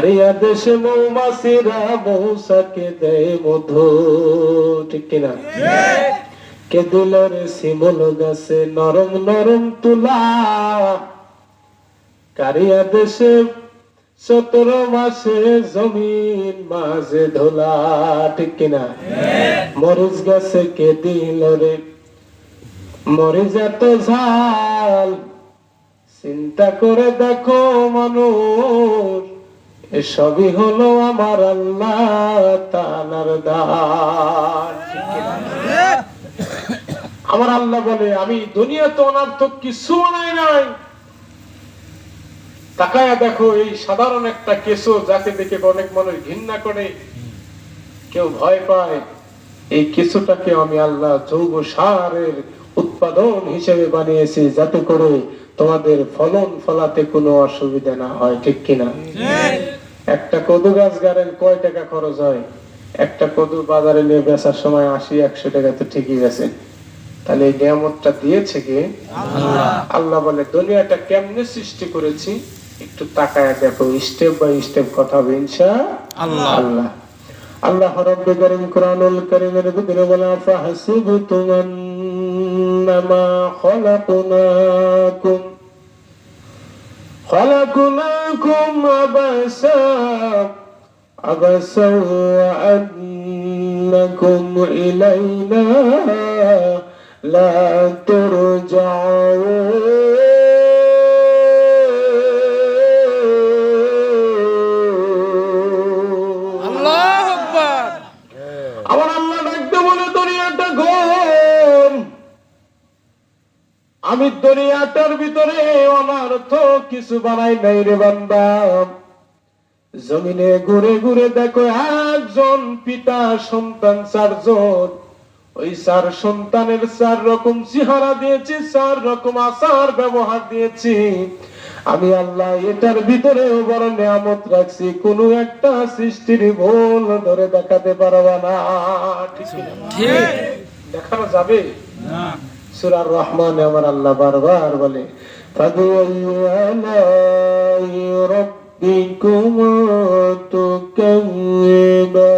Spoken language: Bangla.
কারিয়া দেশে মৌমাছিরা মৌসাকে দেয় মধু। ঠিক কিনা কে দিল রে শিমল গাছে নরম নরম তুলা? কারিয়া দেশে সতেরো মাসে জমিন মাঝে ধোলা। ঠিক কিনা মরিচ গাছে কে দিল রে? মরিচ এত ঝাল। চিন্তা করে দেখো মানুষ। এসবই হলো আমার আল্লাহ তালার দান। আমার আল্লাহ বলে, আমি দুনিয়াতে অনার্থক কিছু বানাই নাই। তাকায়া দেখো, এই সাধারণ একটা কেশো যাকে দেখে অনেক মানুষ ঘৃণা করে। কেউ ভয় পায়, এই কেঁচোটাকে আমি আল্লাহ জৈব সারের উৎপাদন হিসেবে বানিয়েছি যাতে করে তোমাদের ফলন ফলাতে কোনো অসুবিধা না হয়, ঠিক কিনা? একটা কদু গাছ গাড়েন কয় টাকা খরচ হয়? একটা কদু বাজারে নিয়ে বেচার সময় আশি একশো টাকা তো ঠিকই গেছে। তাহলে এই নিয়ামতটা দিয়েছে কে? আল্লাহ। বলে দুনিয়াটা কেমনে সৃষ্টি করেছি? একটু তাকায় দেখো স্টেপ বাই স্টেপ কথা হবে ইনশা আল্লাহ। আল্লাহ। আল্লাহ রাব্বুল কারীম কুরআনুল কারীমের ভিতরে বলে ফাহাসিবতুম আন্নামা খলাকনাকুম خلقناكم عبثا عبثا وأنكم إلينا لا ترجعون. আমি দুনিয়াটার ভিতরে অনার্থ কিছু বানাই নাই রে বান্দা। জমিনে ঘুরে ঘুরে দেখো একজন পিতা সন্তান চারজন। ওই চার সন্তানের চার রকম চেহারা দিয়েছি চার রকম আচার ব্যবহার দিয়েছি। আমি আল্লাহ এটার ভিতরেও বড় নিয়ামত রাখছি কোন একটা সৃষ্টির ভুল ধরে দেখাতে পারবা না? ঠিক দেখানো যাবে? না। সুরার রহমান আমার আল্লাহ বারবার বলে فَبِأَيِّ آلَاءِ رَبِّكُمَا تُكَذِّبَانِ